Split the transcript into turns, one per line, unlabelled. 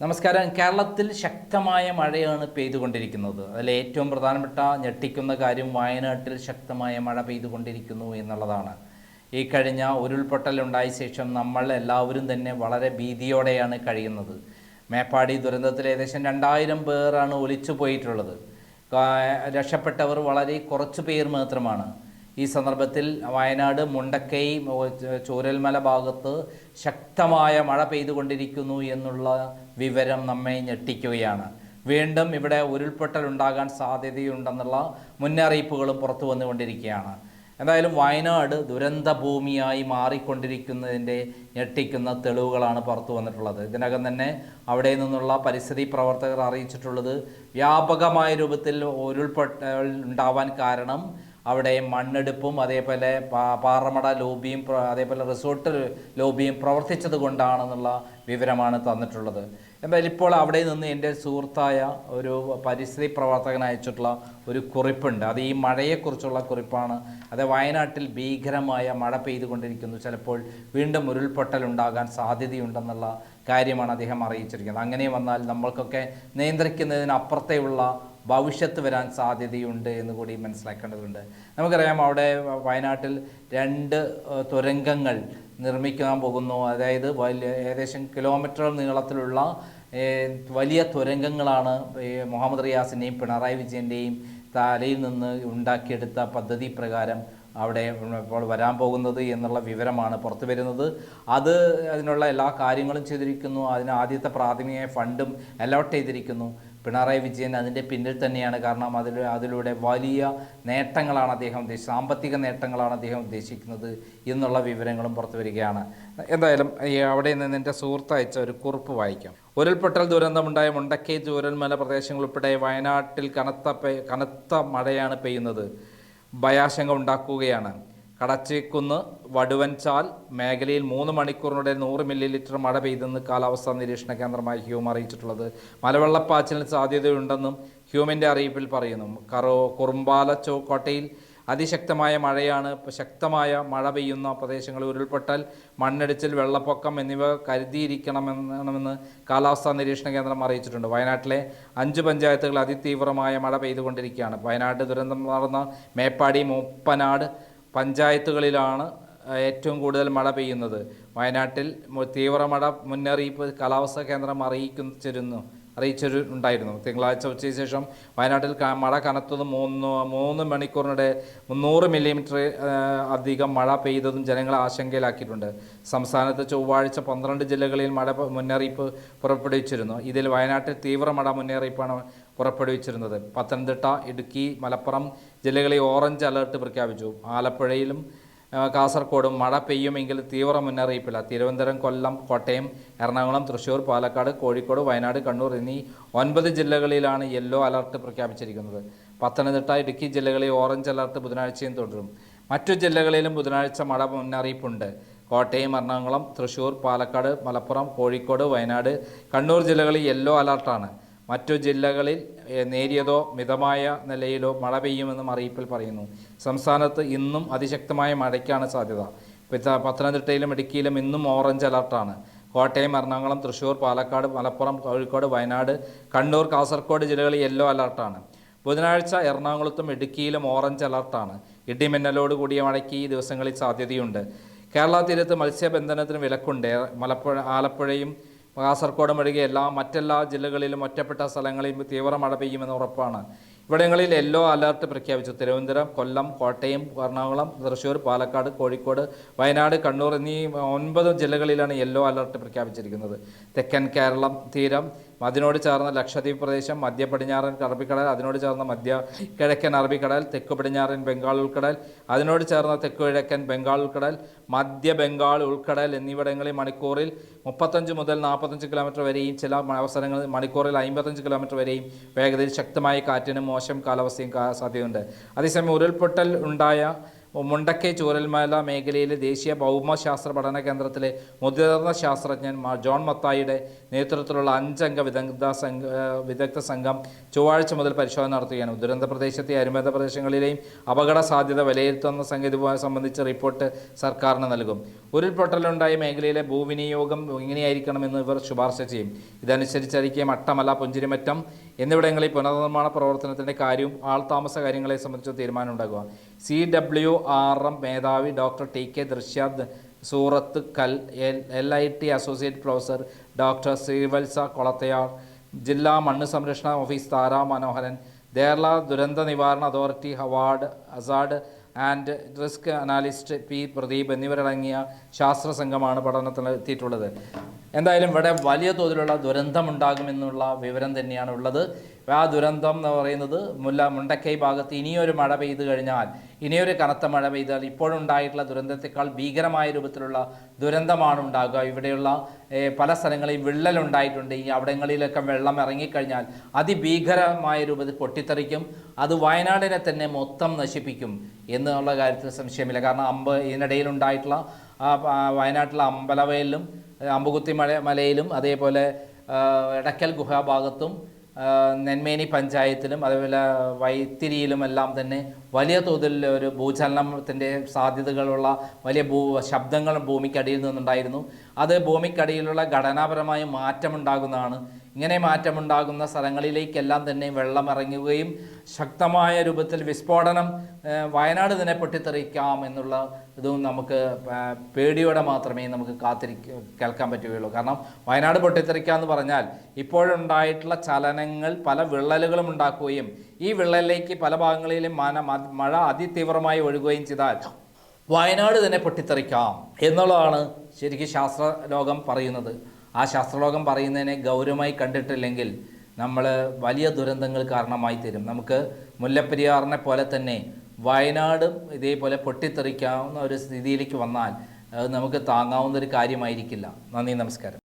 നമസ്കാരം. കേരളത്തിൽ ശക്തമായ മഴയാണ് പെയ്തുകൊണ്ടിരിക്കുന്നത്. അതിൽ ഏറ്റവും പ്രധാനപ്പെട്ട ഞെട്ടിക്കുന്ന കാര്യം വയനാട്ടിൽ ശക്തമായ മഴ പെയ്തുകൊണ്ടിരിക്കുന്നു എന്നുള്ളതാണ്. ഈ കഴിഞ്ഞ ഉരുൾപൊട്ടൽ ഉണ്ടായ ശേഷം നമ്മൾ എല്ലാവരും തന്നെ വളരെ ഭീതിയോടെയാണ് കഴിയുന്നത്. മേപ്പാടി ദുരന്തത്തിൽ ഏകദേശം രണ്ടായിരം പേരാണ് ഒലിച്ചു പോയിട്ടുള്ളത് രക്ഷപ്പെട്ടവർ വളരെ കുറച്ച് പേർ മാത്രമാണ്. ഈ സന്ദർഭത്തിൽ വയനാട് മുണ്ടക്കൈ ചോരൽമല ഭാഗത്ത് ശക്തമായ മഴ പെയ്തുകൊണ്ടിരിക്കുന്നു എന്നുള്ള വിവരം നമ്മെ ഞെട്ടിക്കുകയാണ്. വീണ്ടും ഇവിടെ ഉരുൾപൊട്ടൽ ഉണ്ടാകാൻ സാധ്യതയുണ്ടെന്നുള്ള മുന്നറിയിപ്പുകളും പുറത്തു വന്നുകൊണ്ടിരിക്കുകയാണ്. എന്തായാലും വയനാട് ദുരന്ത ഭൂമിയായി മാറിക്കൊണ്ടിരിക്കുന്നതിന്റെ ഞെട്ടിക്കുന്ന തെളിവുകളാണ് പുറത്തു വന്നിട്ടുള്ളത്. ഇതിനകം തന്നെ അവിടെ നിന്നുള്ള പരിസ്ഥിതി പ്രവർത്തകർ അറിയിച്ചിട്ടുള്ളത് വ്യാപകമായ രൂപത്തിൽ ഉരുൾപൊട്ടൽ ഉണ്ടാവാൻ കാരണം അവിടെ മണ്ണെടുപ്പും അതേപോലെ പാറമട ലോബിയും അതേപോലെ റിസോർട്ട് ലോബിയും പ്രവർത്തിച്ചത് കൊണ്ടാണെന്നുള്ള വിവരമാണ് തന്നിട്ടുള്ളത്. എന്നാൽ ഇപ്പോൾ അവിടെ നിന്ന് എന്റെ സുഹൃത്തായ ഒരു പരിസ്ഥിതി പ്രവർത്തകൻ അയച്ചിട്ടുള്ള ഒരു കുറിപ്പുണ്ട്. അത് ഈ മഴയെക്കുറിച്ചുള്ള കുറിപ്പാണ്. അത് വയനാട്ടിൽ ഭീകരമായ മഴ പെയ്തുകൊണ്ടിരിക്കുന്നു. ചിലപ്പോൾ വീണ്ടും ഉരുൾപൊട്ടൽ ഉണ്ടാകാൻ സാധ്യതയുണ്ടെന്നുള്ള കാര്യമാണ് അദ്ദേഹം അറിയിച്ചിരിക്കുന്നത്. അങ്ങനെ വന്നാൽ നമ്മൾക്കൊക്കെ നിയന്ത്രിക്കുന്നതിനപ്പുറത്തെയുള്ള ഭവിഷ്യത്ത് വരാൻ സാധ്യതയുണ്ട് എന്ന് കൂടി മനസ്സിലാക്കേണ്ടതുണ്ട്. നമുക്കറിയാം അവിടെ വയനാട്ടിൽ രണ്ട് തുരങ്കങ്ങൾ നിർമ്മിക്കാൻ പോകുന്നു. അതായത് ഏകദേശം കിലോമീറ്റർ നീളത്തിലുള്ള വലിയ തുരങ്കങ്ങളാണ് മുഹമ്മദ് റിയാസിന്റെയും പിണറായി വിജയന്റെയും തലയിൽ നിന്ന് ഉണ്ടാക്കിയെടുത്ത പദ്ധതി പ്രകാരം അവിടെ ഇപ്പോൾ വരാൻ പോകുന്നത് എന്നുള്ള വിവരമാണ് പുറത്തു വരുന്നത്. അത് അതിനുള്ള എല്ലാ കാര്യങ്ങളും ചെയ്തിരിക്കുന്നു. അതിന് ആദ്യത്തെ പ്രാഥമിക ഫണ്ടും അലോട്ട് ചെയ്തിരിക്കുന്നു. പിണറായി വിജയൻ അതിന്റെ പിന്നിൽ തന്നെയാണ്. കാരണം അതിൽ അതിലൂടെ വലിയ നേട്ടങ്ങളാണ് അദ്ദേഹം ഉദ്ദേശിച്ചത് സാമ്പത്തിക നേട്ടങ്ങളാണ് അദ്ദേഹം ഉദ്ദേശിക്കുന്നത് എന്നുള്ള വിവരങ്ങളും പുറത്തു വരികയാണ്. എന്തായാലും അവിടെ നിന്ന് എന്റെ സുഹൃത്ത് അയച്ച ഒരു കുറിപ്പ് വായിക്കാം. ഉരുൾപൊട്ടൽ ദുരന്തമുണ്ടായ മുണ്ടക്കേ ചൂരൽമല പ്രദേശങ്ങൾ ഉൾപ്പെടെ വയനാട്ടിൽ കനത്ത കനത്ത മഴയാണ് പെയ്യുന്നത്. ഭയാശങ്ക ഉണ്ടാക്കുകയാണ്. കടച്ചിക്കുന്ന് വടുവൻചാൽ മേഖലയിൽ മൂന്ന് മണിക്കൂറിനിടെ നൂറ് മില്ലി ലിറ്റർ മഴ പെയ്തെന്ന് കാലാവസ്ഥാ നിരീക്ഷണ കേന്ദ്രമായ ഹ്യൂം അറിയിച്ചിട്ടുള്ളത്. മലവെള്ളപ്പാച്ചിലിന് സാധ്യതയുണ്ടെന്നും ഹ്യൂമിന്റെ അറിയിപ്പിൽ പറയുന്നു. കറോ കുറുമ്പാല ചോക്കോട്ടയിൽ അതിശക്തമായ മഴയാണ്. ശക്തമായ മഴ പെയ്യുന്ന പ്രദേശങ്ങളിൽ ഉരുൾപൊട്ടൽ മണ്ണിടിച്ചിൽ വെള്ളപ്പൊക്കം എന്നിവ കരുതിയിരിക്കണമെന്ന് കാലാവസ്ഥാ നിരീക്ഷണ കേന്ദ്രം അറിയിച്ചിട്ടുണ്ട്. വയനാട്ടിലെ അഞ്ച് പഞ്ചായത്തുകൾ അതിതീവ്രമായ മഴ പെയ്തുകൊണ്ടിരിക്കുകയാണ്. വയനാട് ദുരന്തം നടന്ന മേപ്പാടി മൂപ്പനാട് പഞ്ചായത്തുകളിലാണ് ഏറ്റവും കൂടുതൽ മഴ പെയ്യുന്നത്. വയനാട്ടിൽ തീവ്ര മഴ മുന്നറിയിപ്പ് കാലാവസ്ഥാ കേന്ദ്രം അറിയിച്ചിരുന്നു അറിയിച്ചൊരു ഉണ്ടായിരുന്നു. തിങ്കളാഴ്ച ഉച്ചയ്ക്ക് ശേഷം വയനാട്ടിൽ മഴ കനത്തത് മൂന്ന് മൂന്ന് മണിക്കൂറിനിടെ മുന്നൂറ് മില്ലിമീറ്റർ അധികം മഴ പെയ്തതും ജനങ്ങളെ ആശങ്കയിലാക്കിയിട്ടുണ്ട്. സംസ്ഥാനത്ത് ചൊവ്വാഴ്ച പന്ത്രണ്ട് ജില്ലകളിൽ മഴ മുന്നറിയിപ്പ് പുറപ്പെടുവിച്ചിരുന്നു. ഇതിൽ വയനാട്ടിൽ തീവ്ര മഴ മുന്നറിയിപ്പാണ് പുറപ്പെടുവിച്ചിരുന്നത്. പത്തനംതിട്ട ഇടുക്കി മലപ്പുറം ജില്ലകളിൽ ഓറഞ്ച് അലർട്ട് പ്രഖ്യാപിച്ചു. ആലപ്പുഴയിലും കാസർഗോഡും മഴ പെയ്യുമെങ്കിൽ തീവ്ര മുന്നറിയിപ്പില്ല. തിരുവനന്തപുരം കൊല്ലം കോട്ടയം എറണാകുളം തൃശ്ശൂർ പാലക്കാട് കോഴിക്കോട് വയനാട് കണ്ണൂർ എന്നീ ഒൻപത് ജില്ലകളിലാണ് യെല്ലോ അലർട്ട് പ്രഖ്യാപിച്ചിരിക്കുന്നത്. പത്തനംതിട്ട ഇടുക്കി ജില്ലകളിൽ ഓറഞ്ച് അലർട്ട് ബുധനാഴ്ചയും തുടരും. മറ്റു ജില്ലകളിലും ബുധനാഴ്ച മഴ മുന്നറിയിപ്പുണ്ട്. കോട്ടയം എറണാകുളം തൃശ്ശൂർ പാലക്കാട് മലപ്പുറം കോഴിക്കോട് വയനാട് കണ്ണൂർ ജില്ലകളിൽ യെല്ലോ അലർട്ടാണ്. മറ്റു ജില്ലകളിൽ നേരിയതോ മിതമായ നിലയിലോ മഴ പെയ്യുമെന്നും അറിയിപ്പിൽ പറയുന്നു. സംസ്ഥാനത്ത് ഇന്നും അതിശക്തമായ മഴയ്ക്കാണ് സാധ്യത. പിത്ത- പത്തനംതിട്ടയിലും ഇടുക്കിയിലും ഇന്നും ഓറഞ്ച് അലർട്ടാണ്. കോട്ടയം എറണാകുളം തൃശ്ശൂർ പാലക്കാട് മലപ്പുറം കോഴിക്കോട് വയനാട് കണ്ണൂർ കാസർഗോഡ് ജില്ലകളിൽ യെല്ലോ അലർട്ടാണ്. ബുധനാഴ്ച എറണാകുളത്തും ഇടുക്കിയിലും ഓറഞ്ച് അലർട്ടാണ്. ഇടിമിന്നലോട് കൂടിയ മഴയ്ക്ക് ഈ ദിവസങ്ങളിൽ സാധ്യതയുണ്ട്. കേരള തീരത്ത് മത്സ്യബന്ധനത്തിന് വിലക്കുണ്ട്. മലപ്പുഴ ആലപ്പുഴയും കാസർഗോഡും ഒഴികെ എല്ലാ മറ്റെല്ലാ ജില്ലകളിലും ഒറ്റപ്പെട്ട സ്ഥലങ്ങളിൽ തീവ്ര മഴ പെയ്യുമെന്ന് ഉറപ്പാണ്. ഇവിടങ്ങളിൽ യെല്ലോ അലർട്ട് പ്രഖ്യാപിച്ചു. തിരുവനന്തപുരം കൊല്ലം കോട്ടയം എറണാകുളം തൃശ്ശൂർ പാലക്കാട് കോഴിക്കോട് വയനാട് കണ്ണൂർ എന്നീ ഒൻപത് ജില്ലകളിലാണ് യെല്ലോ അലർട്ട് പ്രഖ്യാപിച്ചിരിക്കുന്നത്. തെക്കൻ കേരളം തീരം അതിനോട് ചേർന്ന ലക്ഷദ്വീപ് പ്രദേശം മധ്യ പടിഞ്ഞാറൻ അറബിക്കടൽ അതിനോട് ചേർന്ന മധ്യ കിഴക്കൻ അറബിക്കടൽ തെക്ക് പടിഞ്ഞാറൻ ബംഗാൾ ഉൾക്കടൽ അതിനോട് ചേർന്ന തെക്ക് കിഴക്കൻ ബംഗാൾ ഉൾക്കടൽ മധ്യ ബംഗാൾ ഉൾക്കടൽ എന്നിവിടങ്ങളിൽ മണിക്കൂറിൽ മുപ്പത്തഞ്ച് മുതൽ നാൽപ്പത്തഞ്ച് കിലോമീറ്റർ വരെയും ചില അവസരങ്ങളിൽ മണിക്കൂറിൽ അമ്പത്തഞ്ച് കിലോമീറ്റർ വരെയും വേഗതയിൽ ശക്തമായ കാറ്റിനും മോശം കാലാവസ്ഥയും സാധ്യതയുണ്ട്. അതേസമയം ഉരുൾപൊട്ടൽ ഉണ്ടായ മുണ്ടക്കൈ ചൂരൽമല മേഖലയിലെ ദേശീയ ഭൗമശാസ്ത്ര പഠന കേന്ദ്രത്തിലെ മുതിർന്ന ശാസ്ത്രജ്ഞൻ ജോൺ മത്തായിയുടെ നേതൃത്വത്തിലുള്ള അഞ്ചംഗ വിദഗ്ധ സംഘ വിദഗ്ധ സംഘം ചൊവ്വാഴ്ച മുതൽ പരിശോധന നടത്തുകയാണ്. ദുരന്ത പ്രദേശത്തെ അനുബന്ധ പ്രദേശങ്ങളിലെയും അപകട സാധ്യത വിലയിരുത്തുന്ന സംഗതി സംബന്ധിച്ച റിപ്പോർട്ട് സർക്കാരിന് നൽകും. ഉരുൾപൊട്ടലുണ്ടായ മേഖലയിലെ ഭൂവിനിയോഗം എങ്ങനെയായിരിക്കണമെന്ന് ഇവർ ശുപാർശ ചെയ്യും. ഇതനുസരിച്ചായിരിക്കും അട്ടമല പുഞ്ചിരിമറ്റം എന്നിവിടങ്ങളിൽ പുനർനിർമ്മാണ പ്രവർത്തനത്തിന്റെ കാര്യവും ആൾതാമസ കാര്യങ്ങളെ സംബന്ധിച്ച തീരുമാനം ഉണ്ടാകുക സി ഡബ്ല്യു ആർ എം മേധാവി doctor T K Drishyad Surathkal L I T associate professor doctor Sreevatsa Kolathayar ജില്ലാ മണ്ണ് സംരക്ഷണ ഓഫീസ് താരാ മനോഹരൻ കേരള ദുരന്ത നിവാരണ authority hazard hazard and risk analyst P Pradeep എന്നിവരടങ്ങിയ ശാസ്ത്ര സംഘമാണ് പഠനത്തിൽ എത്തിയിട്ടുള്ളത് എന്തായാലും ഇവിടെ വലിയ തോതിലുള്ള ദുരന്തമുണ്ടാകുമെന്നുള്ള വിവരം തന്നെയാണ് ഉള്ളത്. ആ ദുരന്തം എന്ന് പറയുന്നത് മുല്ല മുണ്ടക്കൈ ഭാഗത്ത് ഇനിയൊരു മഴ പെയ്തു കഴിഞ്ഞാൽ ഇനിയൊരു കനത്ത മഴ പെയ്താൽ ഇപ്പോഴുണ്ടായിട്ടുള്ള ദുരന്തത്തെക്കാൾ ഭീകരമായ രൂപത്തിലുള്ള ദുരന്തമാണ് ഉണ്ടാകുക. ഇവിടെയുള്ള പല സ്ഥലങ്ങളിൽ വിള്ളൽ ഉണ്ടായിട്ടുണ്ട്. ഈ അവിടങ്ങളിലൊക്കെ വെള്ളം ഇറങ്ങിക്കഴിഞ്ഞാൽ അതിഭീകരമായ രൂപത്തിൽ പൊട്ടിത്തെറിക്കും. അത് വയനാടിനെ തന്നെ മൊത്തം നശിപ്പിക്കും എന്നുള്ള കാര്യത്തിൽ സംശയമില്ല. കാരണം അമ്പ് ഇതിനിടയിലുണ്ടായിട്ടുള്ള ആ, ആ, വയനാട്ടിലെ അമ്പലവയലിലും അമ്പുകുത്തി മല മലയിലും അതേപോലെ എടക്കൽ ഗുഹാഭാഗത്തും നെന്മേനി പഞ്ചായത്തിലും അതേപോലെ വൈത്തിരിയിലും എല്ലാം തന്നെ വലിയ തോതിൽ ഒരു ഭൂചലനത്തിന്റെ സാധ്യതകളുള്ള വലിയ ഭൂ ശബ്ദങ്ങൾ ഭൂമിക്കടിയിൽ നിന്നുണ്ടായിരുന്നു. അത് ഭൂമിക്കടിയിലുള്ള ഘടനാപരമായ മാറ്റമുണ്ടാകുന്നതാണ്. ഇങ്ങനെ മാറ്റമുണ്ടാകുന്ന സ്ഥലങ്ങളിലേക്കെല്ലാം തന്നെ വെള്ളം ഇറങ്ങുകയും ശക്തമായ രൂപത്തിൽ വിസ്ഫോടനം വയനാട് തന്നെ പൊട്ടിത്തെറിക്കാം എന്നുള്ള ഇതും നമുക്ക് പേടിയോടെ മാത്രമേ നമുക്ക് കാത്തിരി കേൾക്കാൻ പറ്റുകയുള്ളൂ. കാരണം വയനാട് പൊട്ടിത്തെറിക്കുക എന്ന് പറഞ്ഞാൽ ഇപ്പോഴുണ്ടായിട്ടുള്ള ചലനങ്ങൾ പല വിള്ളലുകളും ഉണ്ടാക്കുകയും ഈ വിള്ളലിലേക്ക് പല ഭാഗങ്ങളിലും മന മഴ അതിതീവ്രമായി ഒഴുകുകയും ചെയ്താൽ വയനാട് തന്നെ പൊട്ടിത്തെറിക്കാം എന്നുള്ളതാണ് ശരിക്കും ശാസ്ത്രലോകം പറയുന്നത്. ആ ശാസ്ത്രലോകം പറയുന്നതിനെ ഗൗരവമായി കണ്ടിട്ടില്ലെങ്കിൽ നമ്മൾ വലിയ ദുരന്തങ്ങൾ കാരണമായി തരും. നമുക്ക് മുല്ലപ്പെരിയാറിനെ പോലെ തന്നെ വയനാടും ഇതേപോലെ പൊട്ടിത്തെറിക്കാവുന്ന ഒരു സ്ഥിതിയിലേക്ക് വന്നാൽ അത് നമുക്ക് താങ്ങാവുന്ന ഒരു കാര്യമായിരിക്കില്ല. നന്ദി നമസ്കാരം.